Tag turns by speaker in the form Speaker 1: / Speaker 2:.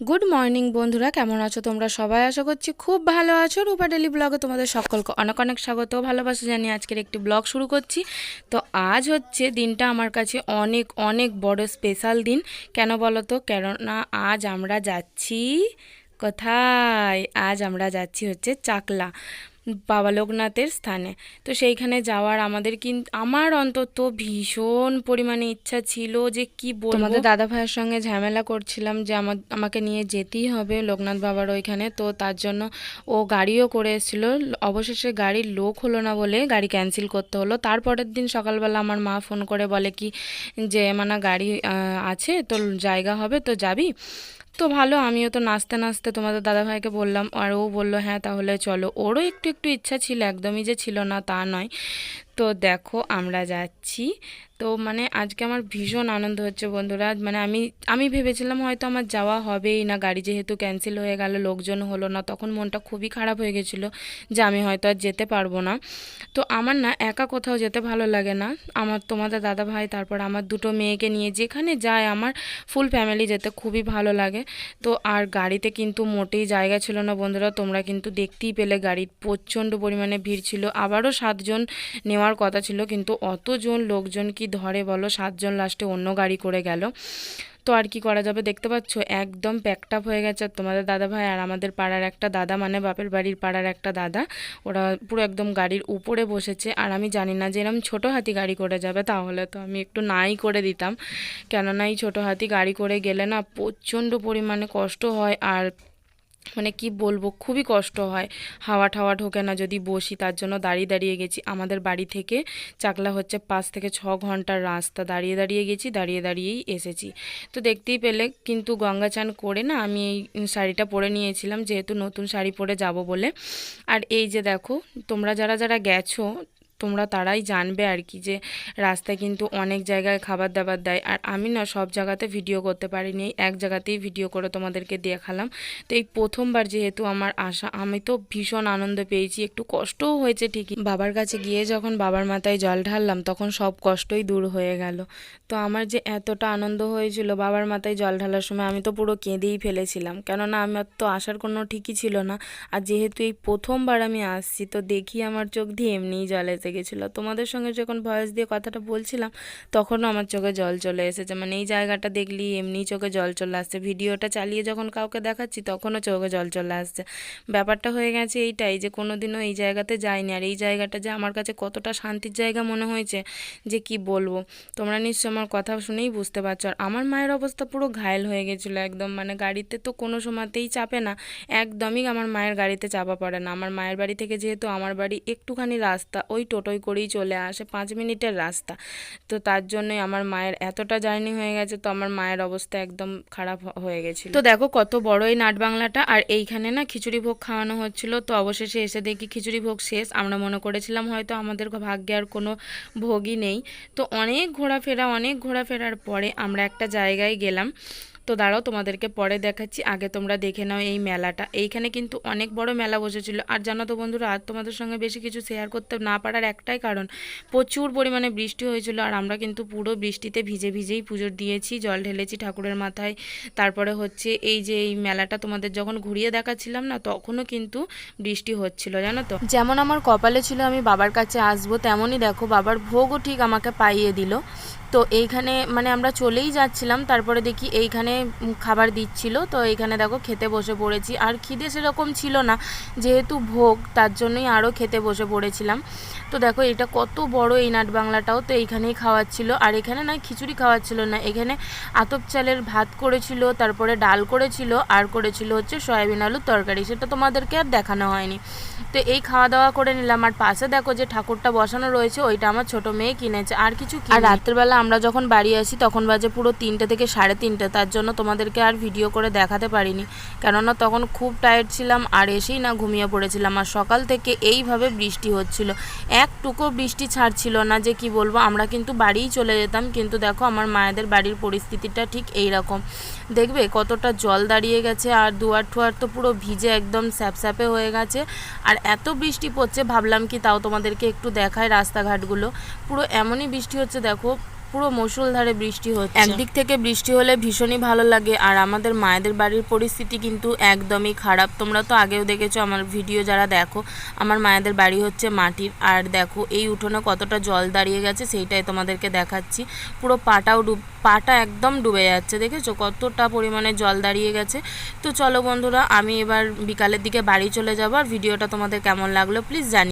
Speaker 1: Good morning বন্ধুরা। কেমন আছো তোমরা সবাই? আশা করছি খুব ভালো আছো। রূপা ডেলি ব্লগে তোমাদের সকলকে অনেক অনেক স্বাগত ভালোবাসা জানিয়ে আজকের একটি ব্লগ শুরু করছি। তো আজ হচ্ছে দিনটা আমার কাছে অনেক অনেক বড় স্পেশাল দিন। কেন বলো তো? কেননা আজ আমরা যাচ্ছি কোথায়? আজ আমরা যাচ্ছি হচ্ছে চাকলা। বাবা লোকনাথের স্থানে। তো সেইখানে যাওয়ার আমাদের কিন্তু আমার অন্তত ভীষণ পরিমাণে ইচ্ছা ছিল যে কি বলব। আমাদের দাদা ভাইয়ের সঙ্গে ঝামেলা করছিলাম যে আমার, আমাকে নিয়ে যেতেই হবে লোকনাথ বাবার ওইখানে। তো তার জন্য ও গাড়িও করে এসেছিল। অবশেষে গাড়ির লোক হলো না বলে গাড়ি ক্যান্সেল করতে হলো। তারপরের দিন সকালবেলা আমার মা ফোন করে বলে কি যে মানা গাড়ি আছে তো জায়গা হবে, তো যাবি? তো ভালো, আমিও তো নাচতে নাচতে তোমাদের দাদাভাইকে বললাম, আর ও বলল হ্যাঁ তাহলে চলো। ওরও একটু একটু ইচ্ছা ছিল, একদমই যে ছিল না, তা নয়। তো দেখো আমরা যাচ্ছি। তো মানে আজকে আমার ভীষণ আনন্দ হচ্ছে বন্ধুরা। মানে আমি আমি ভেবেছিলাম হয়তো আমার যাওয়া হবেই না, গাড়ি যেহেতু ক্যান্সেল হয়ে গেল, লোকজন হলো না, তখন মনটা খুবই খারাপ হয়ে গেছিল যে আমি হয়তো আর যেতে পারব না। তো আমার না একা কোথাও যেতে ভালো লাগে না। আমার তোমাদের দাদা ভাই, তারপর আমার দুটো মেয়েকে নিয়ে যেখানে যায়, আমার ফুল ফ্যামিলি যেতে খুবই ভালো লাগে। তো আর গাড়িতে কিন্তু মোটেই জায়গা ছিল না বন্ধুরা, তোমরা কিন্তু দেখতেই পেলে, গাড়ির প্রচণ্ড পরিমাণে ভিড় ছিল। আবারও সাতজন নেওয়ার কথা ছিল, কিন্তু অতজন লোকজন কি ধরে বলো সাতজন লাস্টে অন্য গাড়ি করে গেল? তো আর কি করা যাবে দেখতে পাচ্ছ? একদম প্যাকড আপ হয়ে গেছে। তোমাদের দাদা ভাই আর আমাদের পাড়ার একটা দাদা মানে বাপের বাড়ির পাড়ার একটা দাদা, ওরা পুরো একদম গাড়ির উপরে বসেছে। আর আমি জানি না যে এরম ছোটো হাতি গাড়ি করে যাবে, তাহলে তো আমি একটু নাই করে দিতাম। কেননা এই ছোটো হাতি গাড়ি করে গেলে না প্রচণ্ড পরিমাণে কষ্ট হয়। আর মানে কি বলব, খুবই কষ্ট হয়। হাওয়া ঠাওয়া ঢোকে না যদি বসি, তার জন্য দাঁড়িয়ে দাঁড়িয়ে গেছি। আমাদের বাড়ি থেকে চাকলা হচ্ছে পাঁচ থেকে ছ ঘণ্টার রাস্তা। দাঁড়িয়ে দাঁড়িয়ে গেছি, দাঁড়িয়ে দাঁড়িয়েই এসেছি। তো দেখতেই পেলে, কিন্তু গঙ্গা চান করে না আমি এই শাড়িটা পরে নিয়েছিলাম, যেহেতু নতুন শাড়ি পরে যাব বলে। আর এই যে দেখো, তোমরা যারা যারা গেছো তোমরা তারাই জানবে আর কি যে রাস্তায় কিন্তু অনেক জায়গায় খাবার দাবার দেয়। আর আমি না সব জায়গাতে ভিডিও করতে পারিনি, এক জায়গাতেই ভিডিও করে তোমাদেরকে দেখালাম। তো এই প্রথমবার যেহেতু আমার আশা আমি তো ভীষণ আনন্দ পেয়েছি, একটু কষ্টও হয়েছে ঠিকই। বাবার কাছে গিয়ে যখন বাবার মাথায় জল ঢাললাম, তখন সব কষ্টই দূর হয়ে গেল। তো আমার যে এতটা আনন্দ হয়েছিল বাবার মাথায় জল ঢালার সময়, আমি তো পুরো কেঁদেই ফেলেছিলাম। কেননা আমার তো আসার কোনো ঠিকই ছিল না। আর যেহেতু এই প্রথমবার আমি আসছি, তো দেখি আমার চোখ দিয়ে এমনিই জল এসে গেছিল তোমাদের সঙ্গে যখন ভয়েস দিয়ে কথাটা বলছিলাম, তখনও আমার চোখে জল চলে এসেছে। মানে এই জায়গাটা দেখলি, এমনি চোখে জল চলে আসছে। ভিডিওটা চালিয়ে যখন কাউকে দেখাচ্ছি, তখনও চোখে জল চলে আসছে। ব্যাপারটা হয়ে গেছে এইটাই যে কোনো দিনও এই জায়গাতে যাইনি। আর এই জায়গাটা যে আমার কাছে কতটা শান্তির জায়গা মনে হয়েছে যে, কি বলব? তোমরা নিশ্চয় আমার কথা শুনেই বুঝতে পারছ। আর আমার মায়ের অবস্থা পুরো ঘায়ল হয়ে গেছিল একদম। মানে গাড়িতে তো কোনো সময়তেই চাপে না। একদমই আমার মায়ের গাড়িতে চাপা পড়ে না। আমার মায়ের বাড়ি থেকে যেহেতু আমার বাড়ি একটুখানি রাস্তা ওই টোটোয় করেই চলে আসে, পাঁচ মিনিটের রাস্তা। তো তার জন্যই আমার মায়ের এতটা জার্নি হয়ে গেছে, তো আমার মায়ের অবস্থা একদম খারাপ হয়ে গেছিল। তো দেখো কত বড় এই নাট বাংলাটা, আর এইখানে না খিচুড়ি ভোগ খাওয়ানো হচ্ছিল, তো অবশেষে এসে দেখি খিচুড়ি ভোগ শেষ। আমরা মনে করেছিলাম হয়তো আমাদের ভাগ্যে আর কোনো ভোগই নেই। তো অনেক ঘোরাফেরা, অনেক ঘোরাফেরার পরে আমরা একটা জায়গায় গেলাম। তো দাঁড়াও, তোমাদেরকে পরে দেখাচ্ছি। আগে তোমরা দেখে নাও এই মেলাটা। এইখানে কিন্তু অনেক বড় মেলা বসেছিল। আর জানো তো বন্ধুরা আর তোমাদের সঙ্গে বেশি কিছু শেয়ার করতে না পারার একটাই কারণ, প্রচুর পরিমাণে বৃষ্টি হয়েছিল। আর আমরা কিন্তু পুরো বৃষ্টিতে ভিজে ভিজেই পুজো দিয়েছি, জল ঢেলেছি ঠাকুরের মাথায়। তারপরে হচ্ছে এই যে এই মেলাটা তোমাদের যখন ঘুরিয়ে দেখাচ্ছিলাম না, তখনও কিন্তু বৃষ্টি হচ্ছিল, জানো তো? যেমন আমার কপালে ছিল, আমি বাবার কাছে আসব, তেমনই দেখো, বাবার ভোগও ঠিক আমাকে পাইয়ে দিল। তো এইখানে মানে আমরা চলেই যাচ্ছিলাম, তারপরে দেখি এইখানে খাবার দিচ্ছিল, তো এইখানে দেখো খেতে বসে পড়েছি। আর খিদে সেরকম ছিল না, যেহেতু ভোগ, তার জন্যই আরও খেতে বসে পড়েছিলাম। তো দেখো এটা কত বড় এই নাট বাংলাটাও তো এইখানেই খাওয়াচ্ছিল। আর এখানে নয় খিচুড়ি খাওয়াচ্ছিল না, এখানে আতপ চালের ভাত করেছিল, তারপরে ডাল করেছিল, আর করেছিল হচ্ছে সয়াবিন আলুর তরকারি, সেটা তোমাদেরকে আর দেখানো হয়নি। তো এই খাওয়া দাওয়া করে নিলাম। আর পাশে দেখো যে ঠাকুরটা বসানো রয়েছে, ওইটা আমার ছোট মেয়ে কিনেছে। আর কিছু আর রাত্রেবেলা আমরা যখন বাড়ি আসি, তখন বাজে পুরো তিনটে থেকে সাড়ে তিনটে। তার জন্য তোমাদেরকে আর ভিডিও করে দেখাতে পারিনি। কেননা তখন খুব টায়ার্ড ছিলাম, আর এসেই না ঘুমিয়ে পড়েছিলাম। আর সকাল থেকে এইভাবে বৃষ্টি হচ্ছিল। একটুকু বৃষ্টি ছাড়ছিল না যে কি বলব, আমরা কিন্তু বাড়িই চলে যেতাম। কিন্তু দেখো, আমার মায়েদের বাড়ির পরিস্থিতিটা ঠিক এই রকম দেখবে, কতটা জল দাঁড়িয়ে গেছে, আর দুয়ার টুয়ার তো পুরো ভিজে একদম স্যাপস্যাপে হয়ে গেছে। আর এত বৃষ্টি পড়ছে, ভাবলাম কি তাও তোমাদেরকে একটু দেখায় রাস্তাঘাটগুলো। পুরো এমনই বৃষ্টি হচ্ছে, দেখো। পুরো মুষলধারে বৃষ্টি হচ্ছে। একদিক থেকে বৃষ্টি হলে ভীষণই ভালো লাগে, আর আমাদের মায়েদের বাড়ির পরিস্থিতি কিন্তু একদমই খারাপ। তোমরা তো আগেও দেখেছ আমার ভিডিও যারা দেখো, আমার মায়েদের বাড়ি হচ্ছে মাটির। আর দেখো, এই উঠোনে কতটা জল দাঁড়িয়ে গেছে সেইটাই তোমাদেরকে দেখাচ্ছি। পুরো পাটাও ডুব, পাটা একদম ডুবে যাচ্ছে, দেখেছ? কতটা পরিমাণে জল দাঁড়িয়ে গেছে। তো চলো বন্ধুরা, আমি এবার বিকালের দিকে বাড়ি চলে যাব, আর ভিডিওটা তোমাদের কেমন লাগল প্লিজ জানি